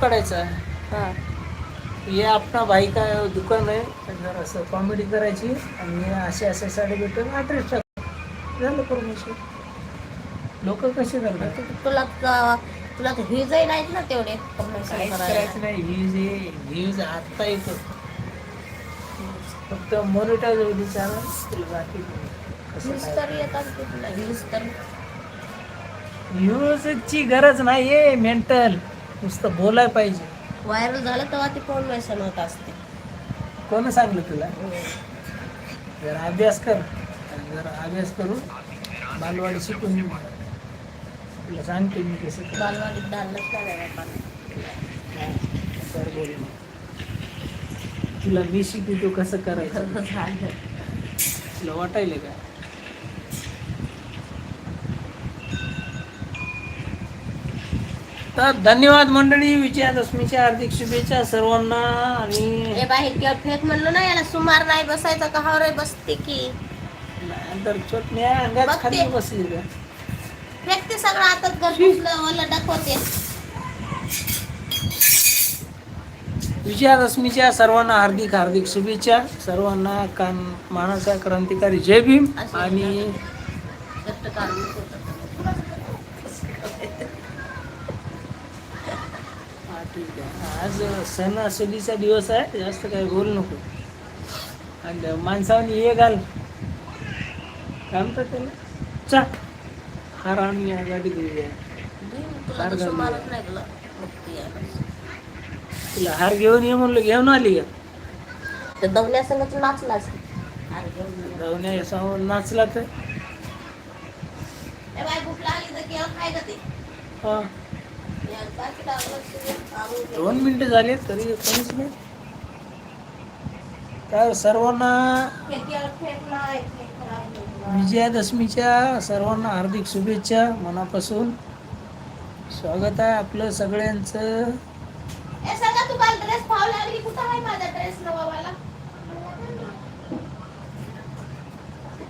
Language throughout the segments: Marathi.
काढायचा हा. हे आपला भाई का दुकान आहे जर असं कॉमेडी करायची आणि हे असे असे साडे भेटून ॲड्रेस टाक. झालं परमिशन लोक कसे करतात? तु- तुला त- तुला तर व्ह्यूजही नाहीत ना तेवढे काहीच करायचं नाही व्ह्यूज हे व्ह्यूज आत्ता येतो. फक्त मॉनिटाईज होती चॅनल तुला बाकी कसं व्ह्यूज काय तर येतात की तुला व्ह्यूज तर. व्ह्यूजची गरज नाही आहे मेंटल नुसतं बोलाय पाहिजे. व्हायरल झालं तेव्हा ते प्रमोशन होत असते? कोण सांगलं तुला? जरा अभ्यास कर. आणि जरा अभ्यास करून बालवाडी शिकून. तुला सांगते मी कसं. बालवाडीत डालच नाही तर बोल. तुला मी शिकवतो कसं करायचं? झालं. तुला वाटायले का? तर धन्यवाद मंडळी विजयादशमीच्या हार्दिक शुभेच्छा सर्वांना आणि हे बाहेर किंवा फेक म्हणलो ना याला सुमार नाही बसायचं का? रे बसते की. नंतर छोटण्या अंगात बघते. खाली बसली का? फेकते सगळं हातात घर घुसलं दाखवते विजयादशमीच्या सर्वांना हार्दिक हार्दिक शुभेच्छा. सर्वांना कान मानाचा क्रांतिकारी जय भीम आणि घट्ट काढून ठेवतात. हा, ठीक आहे आज सणासुदीचा दिवस आहे जास्त काही बोलू नको. आणि माणसाने हे घाल. काय म्हणतात त्याला चा. हार आणून या गाडी दिली आहे तर नाही तुला. हार घेऊन ये म्हणलं घेऊन आली का? तर दवल्या संगच नाचलाच ये. या नाचला तर. तर हा. दोन मिनिटं झाले तरी कोणीच नाही तर सर्वांना. विजयादशमीच्या सर्वांना हार्दिक शुभेच्छा मनापासून. स्वागत आहे आपलं सगळ्यांचं. ड्रेस फाव लागली कुठं आहे माझा ड्रेस नवावाला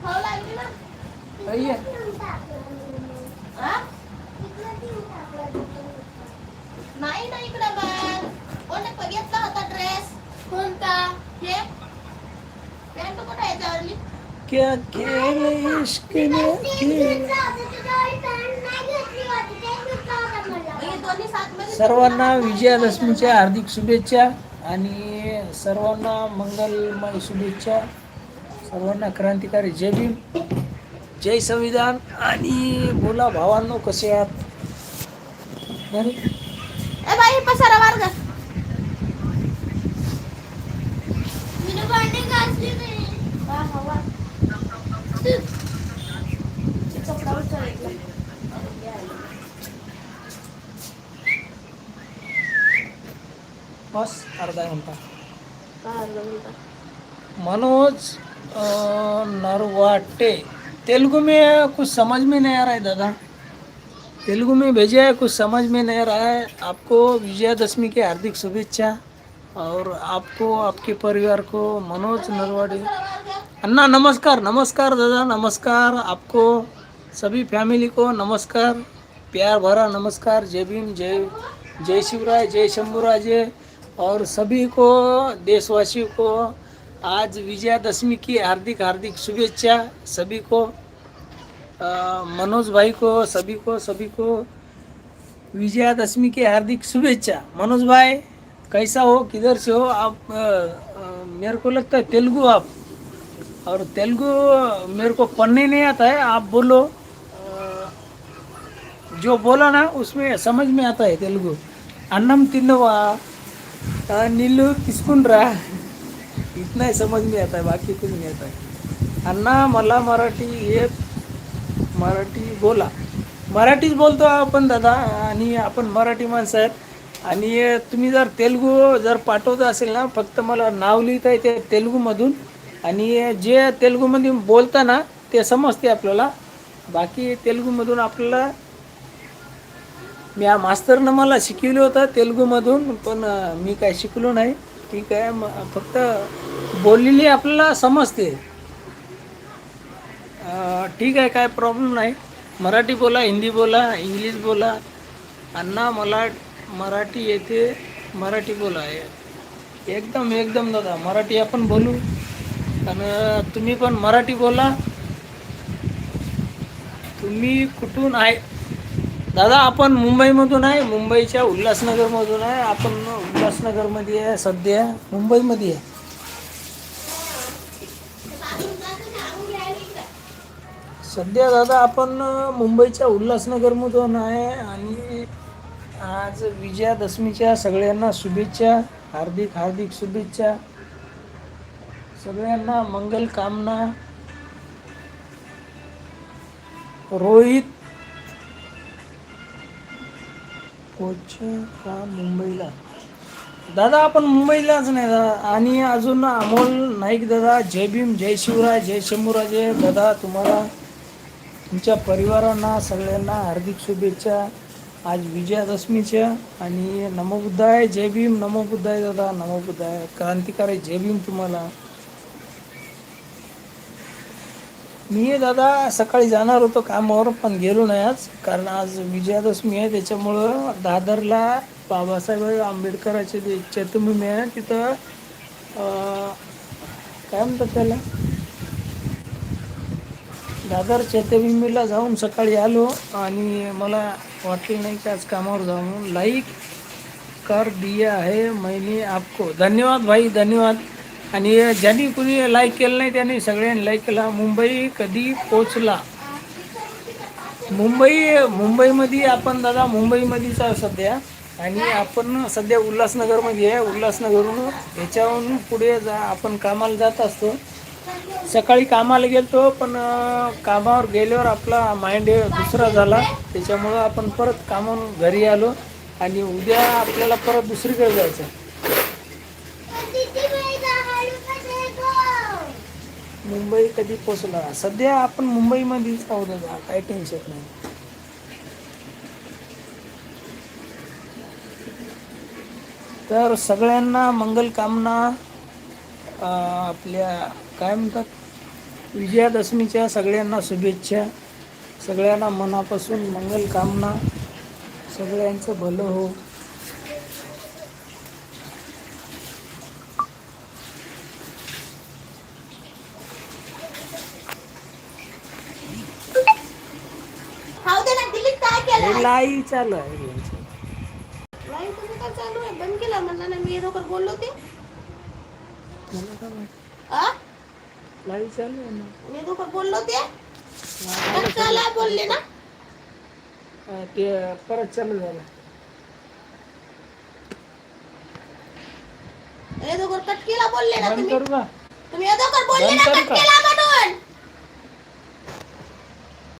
फाव लागली ना अय्या. हा? नाही ना इकडं बघ कोणी बघितला होता ड्रेस कोणता हे पॅन्ट कुठे आहे याच्यावरली क्या खेल इश्क हे सर्वांना विजयादशमीच्या हार्दिक शुभेच्छा आणि सर्वांना मंगलमय शुभेच्छा. सर्वांना क्रांतिकारी जय भीम. जय संविधान आणि बोला भावांनो कसे आहात? अरे बस अर्धा घंटा. मनोज नरवाटे. तेलुगु में कुछ समझ में नहीं आ रहा है दादा. तेलुगु में भेजा है कुछ समझ में नहीं आ रहा है. आपको विजयादशमी की हार्दिक शुभेच्छा और आपको आपके परिवार को मनोज नरवाटे. अन्ना नमस्कार नमस्कार दादा नमस्कार आपको सभी फैमिली को नमस्कार प्यार भरा नमस्कार जय भीम जय जय शिवराय जय शंभूराजे और सभी को देशवासियों को आज विजयादशमी की हार्दिक हार्दिक शुभेच्छा सभी को आ, मनोज भाई को सभी को सभी को विजयादशमी की हार्दिक शुभेच्छा। मनोज भाई कैसा हो? किधर से हो? आप आ, आ, मेरे को लगता है तेलुगु आप। और तेलुगु मेरे को पढ़ने नहीं आता है आप बोलो। जो बोला ना उसमें समझ में आता है तेलुगु। अन्नम तिन्नवा नीलू किसकुन रहा? इतना ही समझ में आता है बाकी कुछ नहीं आता है। अन्ना मला मराठी हे मराठी बोला। मराठीच बोलतो आपण दादा आणि आपण मराठी माणसं आहेत. आणि तुम्ही जर तेलुगू जर पाठवत असेल ना फक्त मला नाव लिहिता येते तेलुगूमधून. आणि जे तेलुगूमध्ये बोलता ना ते समजते आपल्याला. बाकी तेलुगूमधून आपल्याला मी या मास्तरनं मला शिकवलं होतं तेलुगूमधून पण मी काय शिकलो नाही. ठीक आहे म फक्त बोललेली आपल्याला समजते. ठीक आहे काय प्रॉब्लेम नाही. मराठी बोला हिंदी बोला इंग्लिश बोला. अण्णा मला मराठी येते मराठी बोला. एकदम एकदम दादा मराठी आपण बोलू. आणि तुम्ही पण मराठी बोला. तुम्ही कुठून आहे? दादा आपण मुंबईमधून आहे मुंबईच्या उल्हासनगरमधून आहे. आपण उल्हासनगरमध्ये आहे सध्या मुंबईमध्ये आहे. सध्या दादा आपण मुंबईच्या उल्हासनगरमधून आहे आणि आज विजयादशमीच्या सगळ्यांना शुभेच्छा. हार्दिक हार्दिक शुभेच्छा. सगळ्यांना मंगल कामना. रोहित कोच का मुंबईला? दादा आपण मुंबईलाच नाही दादा. आणि अजून अमोल नाईक दादा जय भीम जय शिवराय जय शंभूराजे. दादा तुम्हाला तुमच्या परिवारांना सगळ्यांना हार्दिक शुभेच्छा. आज विजयादशमीच्या आणि नमो बुद्धाय जय भीम नमो बुद्धाय दादा नमो बुद्धाय क्रांतिकारी जय भीम तुम्हाला. मी दादा सकाळी जाणार होतो कामावर पण गेलो नाही आज. कारण आज विजयादशमी आहे त्याच्यामुळं दादरला बाबासाहेब आंबेडकराचे जे चैत्यभूमी आहे तिथं काय म्हणतात त्याला? दादर चैत्यभूमीला जाऊन सकाळी आलो आणि मला वाटले नाही की आज कामावर जाऊन लाईक कर दिया है मैंने आपको. धन्यवाद भाई धन्यवाद. आणि ज्यांनी कुणी लाईक केलं नाही त्यांनी सगळ्यांनी लाईक केला. मुंबई कधी पोचला? मुंबई मुंबईमध्ये आपण दादा मुंबईमध्येच आहे सध्या. आणि आपण सध्या उल्हासनगरमध्ये आहे. उल्हासनगरहून ह्याच्याहून पुढे जा आपण कामाला जात असतो. सकाळी कामाला गेलतो पण कामावर गेल्यावर आपला माइंड दुसरा झाला. त्याच्यामुळं आपण परत कामावरून घरी आलो आणि उद्या आपल्याला परत दुसरीकडे जायचं आहे. मुंबई कधी पोचला सध्या आपण मुंबईमध्येच आहोत दादा काही टेन्शन नाही. तर सगळ्यांना मंगलकामना आपल्या काय म्हणतात विजयादशमीच्या सगळ्यांना शुभेच्छा. सगळ्यांना मनापासून मंगलकामना सगळ्यांचं भलं हो. काय केलं हे लाई चालू आहे यांचं. लाईव्ह कसं काय चालू आहे? बंद केला? म्हणला ना मी लवकर बोललो ते मला काय माहीत. आ? लाई चालू आहे ना. मी लवकर बोललो ते पण काला बोलले ना? अं, ते परत चालू झालं. हे दोघं कट केला बोलले ना बंद तुम्ही? करू का? तुम्ही हे दोघं बोलले बंद ना करू कट का? केला